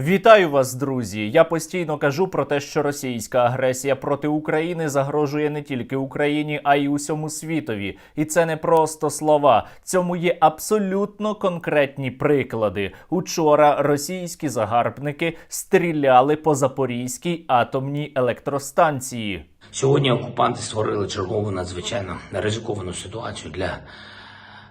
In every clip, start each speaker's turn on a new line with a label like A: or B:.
A: Вітаю вас, друзі! Я постійно кажу про те, що російська агресія проти України загрожує не тільки Україні, а й усьому світові. І це не просто слова. Цьому є абсолютно конкретні приклади. Учора російські загарбники стріляли по Запорізькій атомній електростанції.
B: Сьогодні окупанти створили чергову надзвичайно ризиковану ситуацію для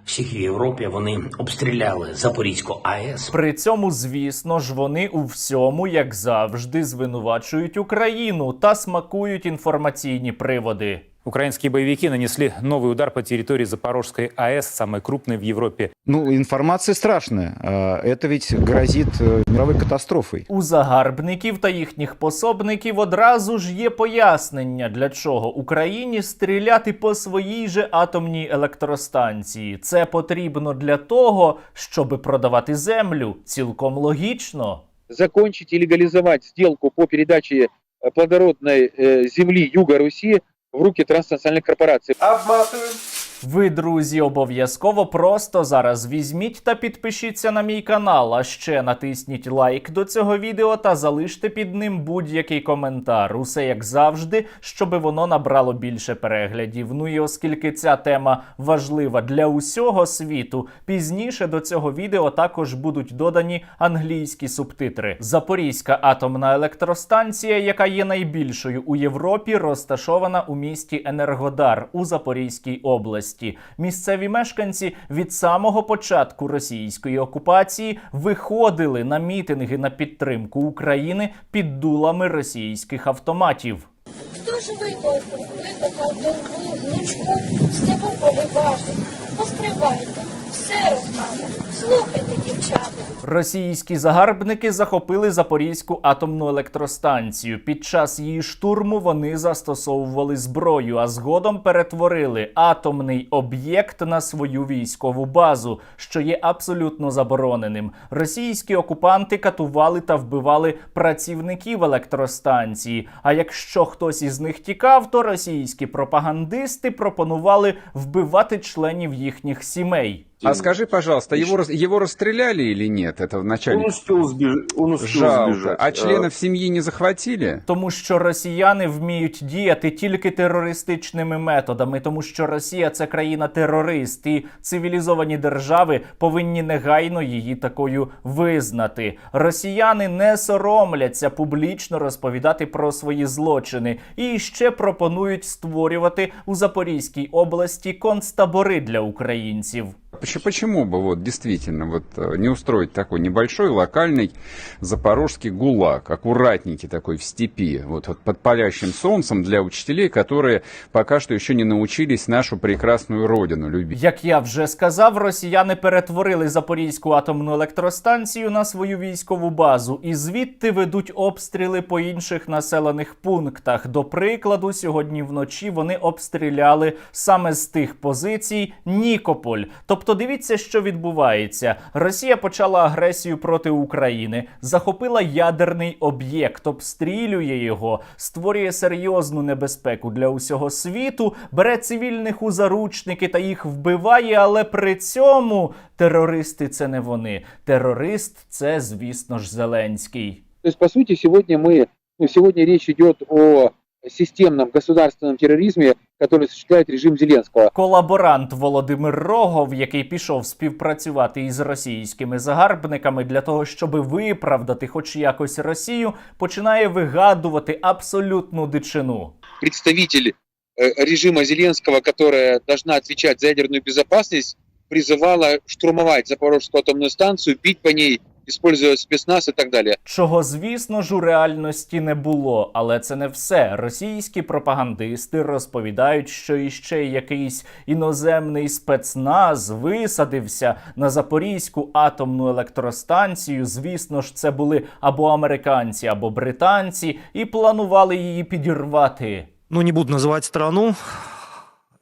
B: всіх Європі. Вони обстріляли Запорізьку АЕС.
A: При цьому, звісно ж, вони у всьому, як завжди, звинувачують Україну та смакують інформаційні приводи.
C: Украинские боевики нанесли новый удар по территории Запорожской АЭС, самой крупной в Европе.
D: Ну, информация страшная. А, Это ведь грозит э, мировой катастрофой.
A: У загарбників та їхніх пособників одразу ж є пояснення, для чого Україні стріляти по своїй же атомній електростанції. Це потрібно для того, щоб продавати землю. Цілком логічно.
E: закончить и легализовать сделку по передаче э, плодородной э, земли Юга Руси в руки транснациональных корпораций.
A: Ви, друзі, обов'язково просто зараз візьміть та підпишіться на мій канал, а ще натисніть лайк до цього відео та залиште під ним будь-який коментар. Усе як завжди, щоб воно набрало більше переглядів. Ну і оскільки ця тема важлива для усього світу, пізніше до цього відео також будуть додані англійські субтитри. Запорізька атомна електростанція, яка є найбільшою у Європі, розташована у місті Енергодар у Запорізькій області. Місцеві мешканці від самого початку російської окупації виходили на мітинги на підтримку України під дулами російських автоматів.
F: Хто ж викликав? Внучку, степу повиважу. Постривайте, все розкажу. Слухайте, дівчата.
A: Російські загарбники захопили Запорізьку атомну електростанцію. Під час її штурму вони застосовували зброю, а згодом перетворили атомний об'єкт на свою військову базу, що є абсолютно забороненим. Російські окупанти катували та вбивали працівників електростанції. А якщо хтось із них тікав, то російські пропагандисти пропонували вбивати членів їхніх сімей.
G: А скажи, пожалуйста, его, его расстреляли или нет, этого
H: Он
G: начальника?
H: успел, сбежать. он успел
G: Жалко.
H: сбежать.
G: А членов семьи не захватили?
A: Тому що росіяни вміють діяти тільки терористичними методами, тому що Росія це країна-терорист, і цивілізовані держави повинні негайно її такою визнати. Росіяни не соромляться публічно розповідати про свої злочини і ще пропонують створювати у Запорізькій області концтабори для українців.
G: Поч- Почему бы вот действительно вот э, не устроить такой небольшой локальный запорожский гулаг, аккуратненький такой в степи, вот, вот под палящим солнцем для учителей, которые пока что еще не научились нашу прекрасную родину любить.
A: Як я вже сказав, росіяни перетворили Запорізьку атомну електростанцію на свою військову базу і звідти ведуть обстріли по інших населених пунктах. До прикладу, сьогодні вночі вони обстріляли саме з тих позицій Нікополь. Тобто, дивіться, що відбувається. Росія почала агресію проти України, захопила ядерний об'єкт, обстрілює його, створює серйозну небезпеку для усього світу, бере цивільних у заручники та їх вбиває. Але при цьому терористи це не вони. Терорист це, звісно ж, Зеленський.
E: То есть, по сути, сегодня мы, ну, сегодня речь идет о системном государственном терроризме, который осуществляет режим Зеленского.
A: Колаборант Володимир Рогов, який пішов співпрацювати із російськими загарбниками для того, щоб виправдати хоч якось Росію, починає вигадувати абсолютну дичину.
E: Представитель э, режима Зеленского, которая должна отвечать за ядерную безопасность, призывала штурмовать Запорожскую атомную станцию, бить по ней, используя спецназ и так далее.
A: Чого, звісно ж, у реальності не було, але це не все. Російські пропагандисти розповідають, що іще якийсь іноземний спецназ висадився на Запорізьку атомну електростанцію. Звісно ж, це були або американці, або британці, і планували її підірвати.
I: ну не буду называть страну,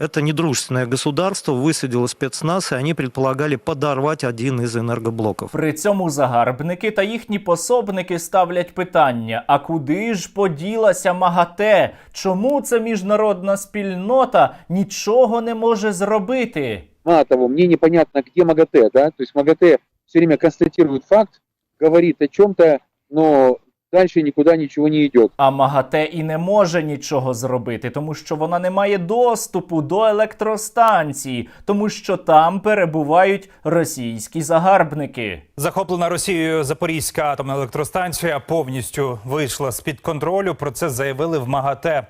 I: это недружественное государство высадило спецназ, и они предполагали подорвать один из энергоблоков.
A: При цьому загарбники та їхні пособники ставлять питання: а куди ж поділася МАГАТЕ? Чому ця міжнародна спільнота нічого не може зробити?
E: Мало того, мне непонятно, где МАГАТЭ, да, то есть МАГАТЭ все время констатирует факт, говорит о чем-то, но дальше никуда ничего не идет.
A: А МАГАТЕ і не може нічого зробити, тому що вона не має доступу до електростанції, тому що там перебувають російські загарбники.
H: Захоплена Росією Запорізька атомна електростанція повністю вийшла з під контролю. Про це заявили в МАГАТЕ.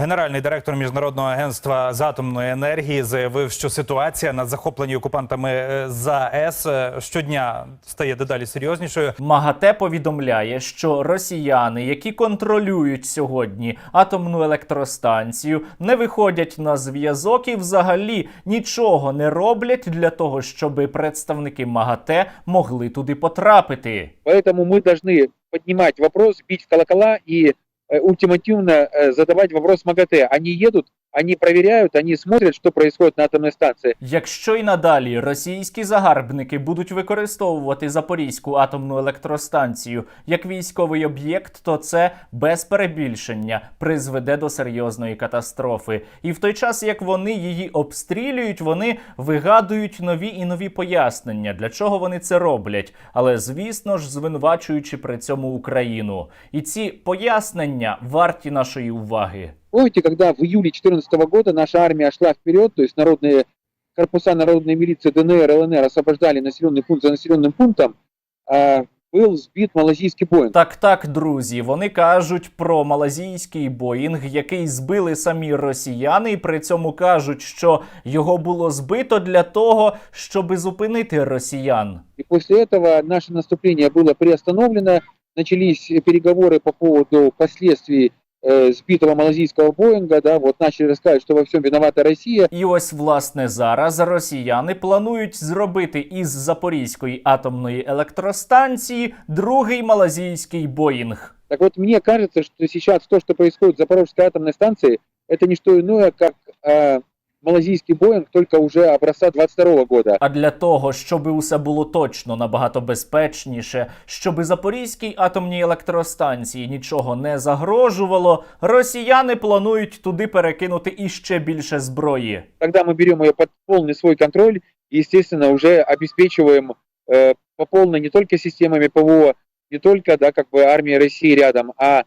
H: Генеральний директор міжнародного агентства з атомної енергії заявив, що ситуація на захопленій окупантами е, ЗАЕС е, щодня стає дедалі серйознішою.
A: МАГАТЕ повідомляє, що росіяни, які контролюють сьогодні атомну електростанцію, не виходять на зв'язок і взагалі нічого не роблять для того, щоб представники МАГАТЕ могли туди потрапити.
E: Поэтому мы должны поднимать вопрос, бить в колокола и э, ультимативно э, задавать вопрос МАГАТЭ. Они едут, они проверяют, они смотрят, что происходит на атомной станции.
A: Якщо й надалі російські загарбники будуть використовувати Запорізьку атомну електростанцію як військовий об'єкт, то це без перебільшення призведе до серйозної катастрофи. І в той час, як вони її обстрілюють, вони вигадують нові і нові пояснення, для чого вони це роблять. Але звісно ж, звинувачуючи при цьому Україну. І ці пояснення варті нашої уваги.
E: Помните, когда в июле 2014 года наша армия шла вперед, то есть народные корпуса народной милиции ДНР, ЛНР освобождали населенный пункт за населенным пунктом, а, был сбит малазийский Боинг.
A: Так, так, друзі, вони кажуть про малазійський Боїнг, який збили самі росіяни, і при цьому кажуть, що його було збито для того, щоб зупинити росіян.
E: И после этого наше наступление было приостановлено, начались переговоры по поводу последствий э, сбитого малазийского Боинга, да, вот начали рассказывать, что во всем виновата Россия.
A: І ось власне зараз росіяни планують зробити із Запорізької атомної електростанції другий малазійський Боїнг.
E: Так вот, мне кажется, что сейчас то, что происходит в Запорожской атомной станции, это не что иное, как э, малазийский Боинг, только уже образца 22 года.
A: А для того, щоб усе було точно набагато безпечніше, щоб Запорізькій атомній електростанції нічого не загрожувало, росіяни планують туди перекинути іще більше зброї.
E: Когда мы берем ее под полный свой контроль, естественно, уже обеспечиваем э, по полной не только системами ПВО, не только, да, как бы армией России рядом, а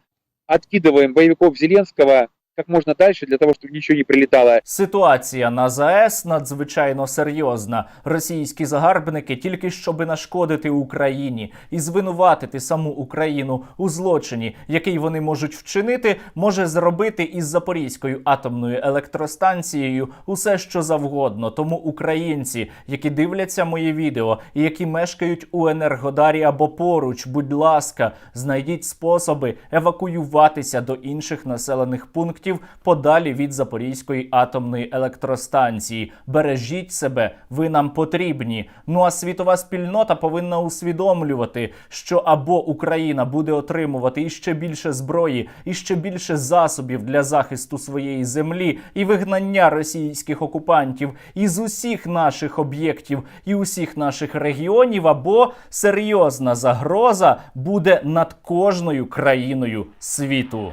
E: откидываем боевиков Зеленского как можно дальше для того, чтобы ничего не прилетало.
A: Ситуація на ЗАЕС надзвичайно серйозна. Російські загарбники тільки щоби нашкодити Україні і звинуватити саму Україну у злочині, який вони можуть вчинити, може зробити із Запорізькою атомною електростанцією усе, що завгодно. Тому українці, які дивляться моє відео і які мешкають у Енергодарі або поруч, будь ласка, знайдіть способи евакуюватися до інших населених пунктів подалі від Запорізької атомної електростанції. Бережіть себе, ви нам потрібні. Ну а світова спільнота повинна усвідомлювати, що або Україна буде отримувати іще більше зброї, і ще більше засобів для захисту своєї землі і вигнання російських окупантів із усіх наших об'єктів і усіх наших регіонів, або серйозна загроза буде над кожною країною світу.